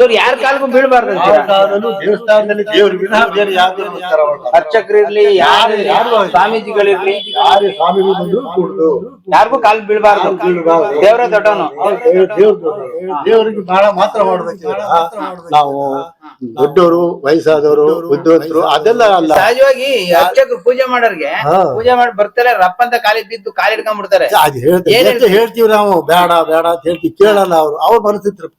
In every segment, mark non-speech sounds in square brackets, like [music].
ಇವ್ರು ಯಾರ ಕಾಲಕ್ಕೂ ಬೀಳ್ಬಾರ್ದು? ದೇವಸ್ಥಾನದಲ್ಲಿ ದೇವ್ರ ವಿನಃ ಬೇರೆ ಅರ್ಚಕರಿರ್ಲಿ ಯಾರು ಯಾರು ಸ್ವಾಮೀಜಿಗಳಿರ್ಲಿ ಯಾರು ಸ್ವಾಮಿಗಳು ಕೂಡುದು. ಯಾರಿಗೂ ಕಾಲ್ ಬೀಳ್ಬಾರ್ದು. ದೇವ್ರ ದೊಡ್ಡವನು. ದೇವರಿಗೆ ಬಹಳ ಮಾತ್ರ ಮಾಡ್ಬೇಕು ನಾವು ದೊಡ್ಡವರು ವಯಸ್ಸಾದವರು ಬುದ್ಧಿವಂತರು ಅದೆಲ್ಲ ಅಲ್ಲ. ಸಹಜವಾಗಿ ಅರ್ಚಕರು ಪೂಜೆ ಮಾಡೋರ್ಗೆ ಪೂಜೆ ಮಾಡಿ ಬರ್ತಾರೆ ರಪ್ಪಂತ ಕಾಲಿಗೆ ಬಿದ್ದು ಕಾಲ್ ಹಿಡ್ಕೊಂಡ್ಬಿಡ್ತಾರೆ. ಅದು ಹೇಳ್ತೀವಿ ಏನ್ ಎಷ್ಟು ಹೇಳ್ತೀವಿ ನಾವು? ಬೇಡ ಬೇಡ ಅಂತ ಹೇಳ್ತೀವಿ. ಕೇಳಲ್ಲ ಅವ್ರು. ಅವ್ರ ಮನಸ್ಸು. ತೃಪ್ತಿ.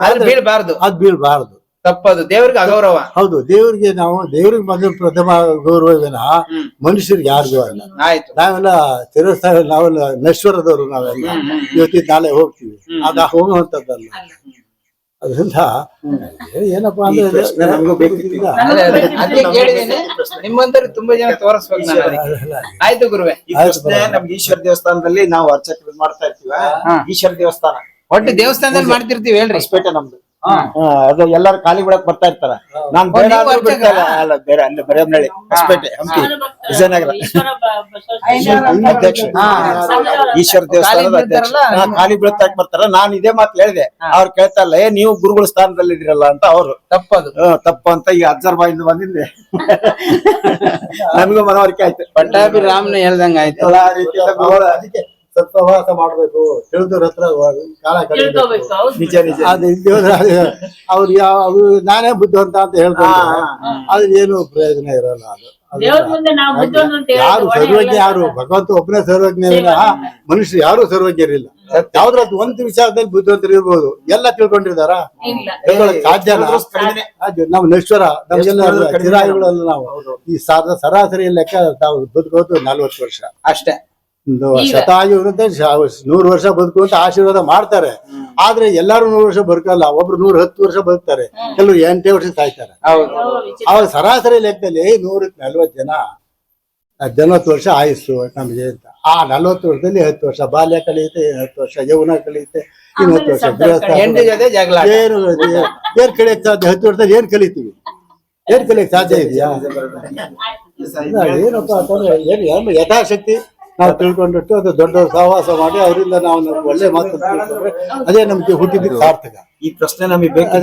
ಅದು ಬೀಳ್ಬಾರ್ದು. ಅದ್ ಬೀಳ್ಬಾರ್ದು. ತಪ್ಪದು. ದೇವ್ರಿಗೆ ಅಗೌರವ. ಹೌದು ದೇವರಿಗೆ ನಾವು ದೇವ್ರಿಗೆ ಮೊದಲು ಪ್ರಥಮ ಗೌರವ ಹ್ಮ್. ಮನುಷ್ಯರಿಗೆ ಯಾರಿಗೂ ಅಲ್ಲ. ಆಯ್ತು. ನಾವೆಲ್ಲ ತಿರಸ್ತಾರ ನಾವೆಲ್ಲ ನಶ್ವರದವರು ನಾವೆಲ್ಲ. ಇವತ್ತಿ. ಇವತ್ತಿನ ನಾಳೆ ಹೋಗ್ತೀವಿ. ಅದ ಹೋಗುವಂತದ್ದಲ್ಲ ಅದರಿಂದ ಏನಪ್ಪಾ ಅಂದ್ರೆ ಪ್ರಶ್ನೆ ನಮಗೂ ಬೇಕಿತ್ತು. ಅದೇ, ಅದೇ. ಅದಕ್ಕೆ ತುಂಬಾ ಜನ ತೋರಿಸ್ಬೇಕು ನಾನು ಆಯ್ತು ಗುರುವೆ. ಈ ಪ್ರಶ್ನೆ ನಮ್ಗೆ ಈಶ್ವರ ದೇವಸ್ಥಾನದಲ್ಲಿ ನಾವು ಅರ್ಚಕ ಮಾಡ್ತಾ ಇರ್ತೀವ. ಈಶ್ವರ ದೇವಸ್ಥಾನ. ಒಟ್ಟು ದೇವಸ್ಥಾನದಲ್ಲಿ ಮಾಡ್ತಿರ್ತೀವಿ ಹೇಳ್ರಿ. ಹೊಸಪೇಟೆ ನಮ್ದು. ಹಾ. ಅದು ಎಲ್ಲಾರು ಖಾಲಿ ಬಿಡಕ್ ಬರ್ತಾ ಇರ್ತಾರ. ನಾನ್ ಬೇಡ ನೀವು ಅಂದ್ರೂ ಬಿಡ್ತಾ ಇಲ್ಲ. ಅಲ್ಲ ಬೇರೆ ಅಲ್ಲಿ ಬರೆಯಮ್ನಳ್ಳಿ ಹೊಸಪೇಟೆ ಹಂಪಿ ವಿಜಯನಗರ. ಅಧ್ಯಕ್ಷ ಹಾ. ಈಶ್ವರ ದೇವಸ್ಥಾನದ ಖಾಲಿ ಅಧ್ಯಕ್ಷ? ಹಾ, ಖಾಲಿ ಬೀಳ್ತಾಕ್ ಬರ್ತಾರ. ನಾನ್ ಇದೇ ಮಾತು ಹೇಳಿದೆ. ಅವ್ರು ಕೇಳ್ತಾ ಇಲ್ಲ ಏ ನೀವು ಗುರುಗಳ ಸ್ಥಾನದಲ್ಲಿ ಇದಿರಲ್ಲ ಅಂತ ಅವ್ರು. ತಪ್ಪದು. ಅದು ತಪ್ಪು ಅಂತ ಈಗ ಅಬ್ಸರ್ವ್ ಬಾಯಿಂದ ಬಂದಿದ್ದೆ. [laughs] ನಮಗೂ ಮನವರಿಕೆ ಆಯ್ತು. ಪಟ್ಟಾಭಿ ರಾಮ್ನ ಹೇಳ್ದಂಗ ಆಯ್ತು ಎಲ್ಲಾ ರೀತಿಯಿಂದ ಗುರುಗಳ ಅದಕ್ಕೆ ಸತ್ಸವಾಸ ಮಾಡ್ಬೇಕು. ತಿಳಿದವ್ರ ಹತ್ರ ಕಾಲ ನಿಜ ನಿಜ. ಅದು ಅವ್ರು ಯಾವ ನಾನೇ ಬುದ್ಧಿವಂತ ಅಂತ ಹೇಳ್ತಾರೆ. ಅದ್ರ ಏನು ಪ್ರಯೋಜನ ಇರಲ್ಲ ಅದು. ಅದು ಮುಂದೆ ನಾವು ಬುದ್ಧಿವಂತ ಅಂತ ಹೇಳೋದು ಯಾರು ಸರ್ವಜ್ಞ ಯಾರು? ಭಗವಂತ ಒಬ್ಬನೇ ಸರ್ವಜ್ಞ ಮನುಷ್ಯರು ಯಾರು ಸರ್ವಜ್ಞರಿಲ್ಲ. ಯಾವ್ದ್ರದ್ದು ಒಂದ್ ವಿಚಾರದಲ್ಲಿ ಬುದ್ಧಿವಂತರು ಇರ್ಬೋದು. ಎಲ್ಲ ತಿಳ್ಕೊಂಡಿದಾರ ಸಾಧ್ಯ ನಾವು ನಶ್ವರ. ನಮ್ಗೆಲ್ಲ ಚಿರಾಯುಗಳಲ್ಲ ನಾವು. ಈ ಸಾಧ ಸರಾಸರಿ ಲೆಕ್ಕ ತಾವು ಬದುಕೋದು ನಲ್ವತ್ತು ವರ್ಷ. ಅಷ್ಟೇ. ಒಂದು. ಶತಾಯು ಇರುತ್ತೆ ನೂರು ವರ್ಷ ಬದುಕು ಅಂತ ಆಶೀರ್ವಾದ ಮಾಡ್ತಾರೆ. ಆದ್ರೆ ಎಲ್ಲಾರು ನೂರು ವರ್ಷ ಬದುಕಲ್ಲ ಒಬ್ರು ನೂರ ಹತ್ತು ವರ್ಷ ಬದುಕ್ತಾರೆ. ಕೆಲವರು ಎಂಟೇ ವರ್ಷ ಸಾಯ್ತಾರೆ. ಅವಾಗ ಸರಾಸರಿ ಲೆಕ್ಕದಲ್ಲಿ ನೂರಕ್ಕೆ ನಲ್ವತ್ತು ಜನ ನಲ್ವತ್ತು ವರ್ಷ ಆಯುಸ್ಸು ನಮಗೆ ಅಂತ. ಆ ನಲ್ವತ್ತು ವರ್ಷದಲ್ಲಿ ಹತ್ತು ವರ್ಷ ಬಾಲ್ಯ ಕಲಿಯುತ್ತೆ ಹತ್ತು ವರ್ಷ ಯೌವನ ಕಲಿಯುತ್ತೆ ಇನ್ನು ಹತ್ತು ವರ್ಷ. ಏನು ಏನ್ ಕಲಿಯಕ್ ಸಾಧ್ಯ? ಹತ್ತು ವರ್ಷದಲ್ಲಿ ಏನ್ ಕಲಿತೀವಿ? ಏನ್ ಕಲಿಯಕ್ ಸಾಧ್ಯ ಇದೆಯಾ? ಏನಪ್ಪ ಅಂತಂದ್ರೆ ಏನು ಏನು ಯಥಾಶಕ್ತಿ? ನಾವು ತಿಳ್ಕೊಂಡಿಟ್ಟು ಅದು ದೊಡ್ಡ ಸಹವಾಸ ಮಾಡಿ ಅವರಿಂದ ನಾವು ನಮ್ಗೆ ಒಳ್ಳೆ ಮಾತು ತಿಳ್ಕೊಂಡ್ರೆ ಅದೇ ನಮ್ಗೆ ಹುಟ್ಟಿದ ಸಾರ್ಥಕ. ಈ ಪ್ರಶ್ನೆ ನಮಗೆ ಬೇಕು